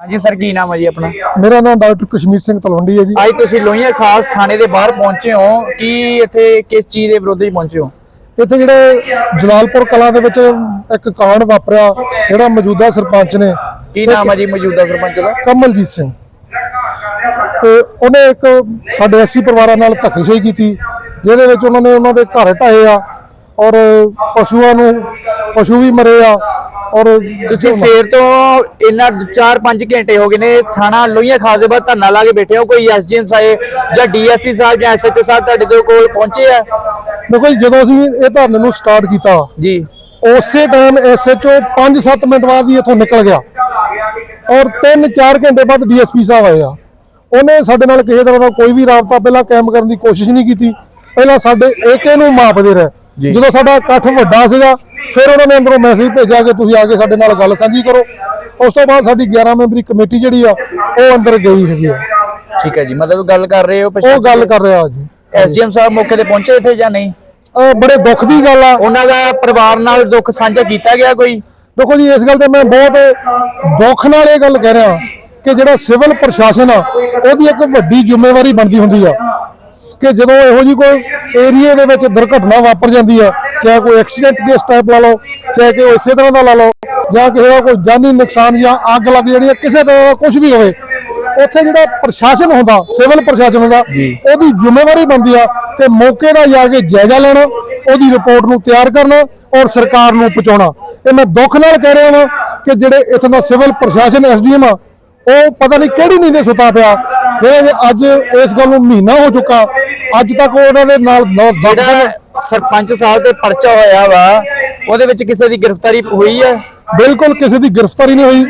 ਹਾਂਜੀ ਸਰ ਕੀ ਨਾਮ ਹੈ ਜੀ ਆਪਣਾ? ਮੇਰਾ ਨਾਮ ਡਾਕਟਰ ਕਸ਼ਮੀਰ ਸਿੰਘ ਤਲਵੰਡੀ ਹੈ ਜੀ। ਅੱਜ ਤੁਸੀਂ ਲੋਹੀਆਂ ਖਾਸ ਥਾਣੇ ਦੇ ਬਾਹਰ ਪਹੁੰਚੇ ਹੋ। ਕੀ ਇੱਥੇ ਕਿਸ ਚੀਜ਼ ਦੇ ਵਿਰੋਧ ਵਿੱਚ ਪਹੁੰਚੇ ਹੋ? ਇੱਥੇ ਜਿਹੜੇ ਜਲਾਲਪੁਰ ਕਲਾਂ ਦੇ ਵਿੱਚ ਇੱਕ ਕਾਂਡ ਵਾਪਰਿਆ ਜਿਹੜਾ ਮੌਜੂਦਾ ਸਰਪੰਚ ਨੇ ਕੀ ਨਾਮ ਹੈ ਜੀ ਮੌਜੂਦਾ ਸਰਪੰਚ ਦਾ? ਕਮਲਜੀਤ ਸਿੰਘ। ਤੇ ਉਹਨੇ ਇੱਕ ਸਾਡੇ ਐਸੀ ਪਰਿਵਾਰਾਂ ਨਾਲ ਧੱਕੇਸ਼ਾਹੀ ਕੀਤੀ ਜਿਹਦੇ ਵਿੱਚ ਉਹਨਾਂ ਨੇ ਉਹਨਾਂ ਦੇ ਘਰ ਢਾਏ ਆ। ਔਰ ਪਸ਼ੂਆਂ ਨੂੰ ਪਸ਼ੂ ਵੀ ਮਰੇ ਆ ਔਰ ਤੁਸੀਂ ਸਵੇਰ ਤੋਂ ਇੰਨਾ 4-5 ਘੰਟੇ ਹੋ ਗਏ ਨੇ ਥਾਣਾ ਲੋਹੀਆਂ ਖਾਸ ਦੇ ਬਾਅਦ ਧਰਨਾ ਲਾ ਕੇ ਬੈਠੇ ਹੋ ਕੋਈ ਐਸਡੀਐਮ ਸਾਹਿਬ ਜਾਂ ਡੀਐਸਪੀ ਸਾਹਿਬ ਜਾਂ ਐਸਐਚਓ ਸਾਹਿਬ ਤੁਹਾਡੇ ਕੋਲ ਪਹੁੰਚੇ ਆ? ਦੇਖੋ ਜੀ ਜਦੋਂ ਅਸੀਂ ਇਹ ਧਰਨੇ ਨੂੰ ਸਟਾਰਟ ਕੀਤਾ ਜੀ। ਉਸੇ ਟਾਈਮ ਐਸਐਚਓ 5-7 ਮਿੰਟ ਬਾਅਦ ਹੀ ਇੱਥੋਂ ਨਿਕਲ ਗਿਆ। ਔਰ 3-4 ਘੰਟੇ ਬਾਅਦ ਡੀਐਸਪੀ ਸਾਹਿਬ ਆਏ ਆ। ਉਹਨੇ ਸਾਡੇ ਨਾਲ ਕਿਸੇ ਤਰ੍ਹਾਂ ਦਾ ਕੋਈ ਵੀ ਰਾਬਤਾ ਪਹਿਲਾਂ ਕਾਇਮ ਕਰਨ ਦੀ ਕੋਸ਼ਿਸ਼ ਨਹੀਂ ਕੀਤੀ। ਪਹਿਲਾਂ ਸਾਡੇ ਏਕੇ ਨੂੰ ਮਾਪਦੇ ਰਹੇ। ਜਦੋਂ ਸਾਡਾ ਇਕੱਠ ਵੱਡਾ ਸੀਗਾ ਫਿਰ ਉਹਨਾਂ ਨੇ ਅੰਦਰੋਂ ਮੈਸੇਜ ਭੇਜਿਆ ਕਿ ਤੁਸੀਂ ਆ ਕੇ ਸਾਡੇ ਨਾਲ ਗੱਲ ਸਾਂਝੀ ਕਰੋ। ਉਸ ਤੋਂ ਬਾਅਦ ਸਾਡੀ 11 ਮੈਂਬਰੀ ਕਮੇਟੀ ਜਿਹੜੀ ਆ ਉਹ ਅੰਦਰ ਗਈ ਹੈਗੀ ਆ। ਠੀਕ ਹੈ ਜੀ ਮਤਲਬ ਗੱਲ ਕਰ ਰਹੇ ਹੋ ਉਹ ਗੱਲ ਕਰ ਰਿਹਾ ਜੀ। ਐਸਡੀਐਮ ਸਾਹਿਬ ਮੌਕੇ ਤੇ ਪਹੁੰਚੇ ਇੱਥੇ ਜਾਂ ਨਹੀਂ? ਅਹ ਬੜੇ ਦੁੱਖ ਦੀ ਗੱਲ ਆ। ਉਹਨਾਂ ਦਾ ਪਰਿਵਾਰ ਨਾਲ ਦੁੱਖ ਸਾਂਝਾ ਕੀਤਾ ਗਿਆ ਕੋਈ? ਦੇਖੋ ਜੀ ਇਸ ਗੱਲ ਤੇ ਮੈਂ ਬਹੁਤ ਦੁੱਖ ਨਾਲ ਇਹ ਗੱਲ ਕਹਿ ਰਿਹਾ ਕਿ ਜਿਹੜਾ ਸਿਵਲ ਪ੍ਰਸ਼ਾਸਨ ਆ ਉਹਦੀ ਇੱਕ ਵੱਡੀ ਜ਼ਿੰਮੇਵਾਰੀ ਬਣਦੀ ਹੁੰਦੀ ਆ ਕਿ ਜਦੋਂ ਇਹੋ ਜੀ ਕੋਈ ਏਰੀਏ ਦੇ ਵਿੱਚ ਦੁਰਘਟਨਾ ਵਾਪਰ ਜਾਂਦੀ ਆ ਚਾਹੇ ਕੋਈ ਐਕਸੀਡੈਂਟ ਕੇਸ ਟਾਈਪ ਲਾ ਲਓ ਚਾਹੇ ਕਿ ਇਸੇ ਤਰ੍ਹਾਂ ਦਾ ਲਾ ਲਓ ਜਾਂ ਕਿਸੇ ਦਾ ਕੋਈ ਜਾਨੀ ਨੁਕਸਾਨ ਜਾਂ ਅੱਗ ਲੱਗ ਜਾਣੀ ਆ ਕਿਸੇ ਤਰ੍ਹਾਂ ਦਾ ਕੁਝ ਵੀ ਹੋਵੇ ਉੱਥੇ ਜਿਹੜਾ ਪ੍ਰਸ਼ਾਸਨ ਹੁੰਦਾ ਸਿਵਲ ਪ੍ਰਸ਼ਾਸਨ ਹੁੰਦਾ ਉਹਦੀ ਜ਼ਿੰਮੇਵਾਰੀ ਬਣਦੀ ਆ ਕਿ ਮੌਕੇ ਦਾ ਜਾ ਕੇ ਜਾਇਜ਼ਾ ਲੈਣਾ ਉਹਦੀ ਰਿਪੋਰਟ ਨੂੰ ਤਿਆਰ ਕਰਨਾ ਔਰ ਸਰਕਾਰ ਨੂੰ ਪਹੁੰਚਾਉਣਾ। ਇਹ ਮੈਂ ਦੁੱਖ ਨਾਲ ਕਹਿ ਰਿਹਾ ਹਾਂ ਕਿ ਜਿਹੜੇ ਇੱਥੋਂ ਦਾ ਸਿਵਲ ਪ੍ਰਸ਼ਾਸਨ ਐਸਡੀਐਮ ਆ ਉਹ ਪਤਾ ਨਹੀਂ ਕਿਹੜੀ ਨੀਂਦੇ ਸੁੱਤਾ ਪਿਆ ਜਿਹੜੇ ਅੱਜ ਇਸ ਗੱਲ ਨੂੰ ਮਹੀਨਾ ਹੋ ਚੁੱਕਾ ਅੱਜ ਤੱਕ ਉਹਨਾਂ ਦੇ ਨਾਲ ਜਿਹੜਾ ਸਰਪੰਚ ਸਾਹਿਬ ਤੇ ਪਰਚਾ ਹੋਇਆ ਵਾ ਉਹਦੇ ਵਿੱਚ ਕਿਸੇ ਦੀ ਗ੍ਰਿਫਤਾਰੀ ਹੋਈ ਹੈ ਬਿਲਕੁਲ ਕਿਸੇ ਦੀ ਗ੍ਰਿਫਤਾਰੀ ਨਹੀਂ ਹੋਈ।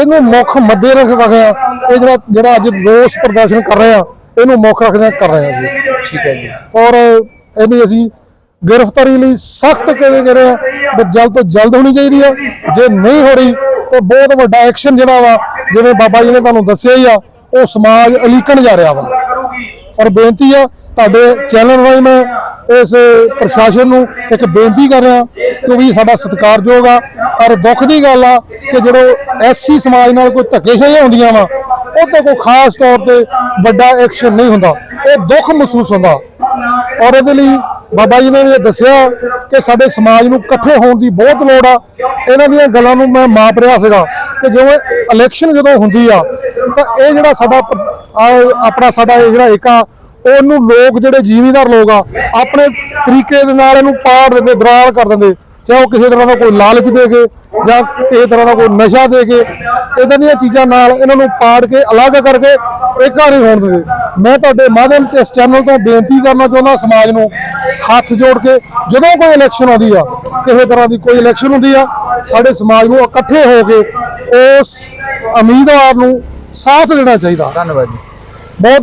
ਇਹਨੂੰ ਮੁੱਖ ਮੱਦੇ ਰੱਖ ਰਿਹਾ। ਇਹ ਜਿਹੜਾ ਜਿਹੜਾ ਅੱਜ ਰੋਸ ਪ੍ਰਦਰਸ਼ਨ ਕਰ ਰਹੇ ਆ ਇਹਨੂੰ ਮੁੱਖ ਰੱਖਦੇ ਕਰ ਰਹੇ ਆ ਜੀ। ਠੀਕ ਹੈ ਜੀ। ਔਰ ਇਹਦੀ ਅਸੀਂ ਗ੍ਰਿਫਤਾਰੀ ਲਈ ਸਖਤ ਕਰੇ ਗਏ ਰਹੇ ਆ ਵੀ ਜਲਦ ਤੋਂ ਜਲਦ ਹੋਣੀ ਚਾਹੀਦੀ ਆ। ਜੇ ਨਹੀਂ ਹੋ ਰਹੀ ਤਾਂ ਬਹੁਤ ਵੱਡਾ ਐਕਸ਼ਨ ਜਿਹੜਾ ਵਾ ਜਿਵੇਂ ਬਾਬਾ ਜੀ ਨੇ ਤੁਹਾਨੂੰ ਦੱਸਿਆ ਹੀ ਆ ਉਹ ਸਮਾਜ ਅਲੀਕਣ ਜਾ ਰਿਹਾ ਵਾ। ਔਰ ਬੇਨਤੀ ਆ ਤੁਹਾਡੇ ਚੈਨਲ ਰਾਹੀਂ ਮੈਂ ਇਸ ਪ੍ਰਸ਼ਾਸਨ ਨੂੰ ਇੱਕ ਬੇਨਤੀ ਕਰ ਰਿਹਾ ਕਿ ਵੀ ਸਾਡਾ ਸਤਿਕਾਰਯੋਗ ਆ। ਪਰ ਦੁੱਖ ਦੀ ਗੱਲ ਆ ਕਿ ਜਦੋਂ ਐਸਸੀ ਸਮਾਜ ਨਾਲ ਕੋਈ ਧੱਕੇਸ਼ਾਹੀਆਂ ਹੁੰਦੀਆਂ ਵਾ, ਉਹ ਤੇ ਕੋਈ ਖਾਸ ਤੌਰ ਤੇ ਵੱਡਾ ਐਕਸ਼ਨ ਨਹੀਂ ਹੁੰਦਾ। ਇਹ ਦੁੱਖ ਮਹਿਸੂਸ ਹੁੰਦਾ। ਔਰ ਇਹਦੇ ਲਈ ਬਾਬਾ ਜੀ ਨੇ ਵੀ ਇਹ ਦੱਸਿਆ ਕਿ ਸਾਡੇ ਸਮਾਜ ਨੂੰ ਇਕੱਠੇ ਹੋਣ ਦੀ ਬਹੁਤ ਲੋੜ ਆ। ਇਹਨਾਂ ਦੀਆਂ ਗੱਲਾਂ ਨੂੰ ਮੈਂ ਮਾਪ ਰਿਹਾ ਸੀਗਾ ਕਿ ਜਿਵੇਂ ਇਲੈਕਸ਼ਨ ਜਦੋਂ ਹੁੰਦੀ ਆ, ਤਾਂ ਇਹ ਜਿਹੜਾ ਸਾਡਾ ਆਪਣਾ ਸਾਡਾ ਇਹ ਜਿਹੜਾ ਏਕਾ ਉਹਨੂੰ ਲੋਕ ਜਿਹੜੇ ਜ਼ਿਮੀਂਦਾਰ ਲੋਕ ਆ ਆਪਣੇ ਤਰੀਕੇ ਦੇ ਨਾਲ ਇਹਨੂੰ ਪਾੜ ਦਿੰਦੇ ਦਰਾਲ ਕਰ ਦਿੰਦੇ। ਚਾਹੇ ਉਹ ਕਿਸੇ ਤਰ੍ਹਾਂ ਦਾ ਕੋਈ ਲਾਲਚ ਦੇ ਕੇ ਜਾਂ ਕਿਸੇ ਤਰ੍ਹਾਂ ਦਾ ਕੋਈ ਨਸ਼ਾ ਦੇ ਕੇ ਇਦਾਂ ਦੀਆਂ ਚੀਜ਼ਾਂ ਨਾਲ ਇਹਨਾਂ ਨੂੰ ਪਾੜ ਕੇ ਅਲੱਗ ਕਰਕੇ ਏਕਾ ਨਹੀਂ ਹੋਣ ਦਿੰਦੇ। ਮੈਂ ਤੁਹਾਡੇ ਮਾਧਿਅਮ ਤੇ ਇਸ ਚੈਨਲ ਤੋਂ ਬੇਨਤੀ ਕਰਨਾ ਚਾਹੁੰਦਾ ਸਮਾਜ ਨੂੰ ਹੱਥ ਜੋੜ ਕੇ ਜਦੋਂ ਕੋਈ ਇਲੈਕਸ਼ਨ ਆਉਂਦੀ ਆ ਕਿਸੇ ਤਰ੍ਹਾਂ ਦੀ ਕੋਈ ਇਲੈਕਸ਼ਨ ਹੁੰਦੀ ਆ ਸਾਡੇ ਸਮਾਜ ਨੂੰ ਇਕੱਠੇ ਹੋ ਕੇ ਉਸ ਉਮੀਦਵਾਰ ਨੂੰ ਸਾਥ ਦੇਣਾ ਚਾਹੀਦਾ। ਧੰਨਵਾਦ ਜੀ। ਬਹੁਤ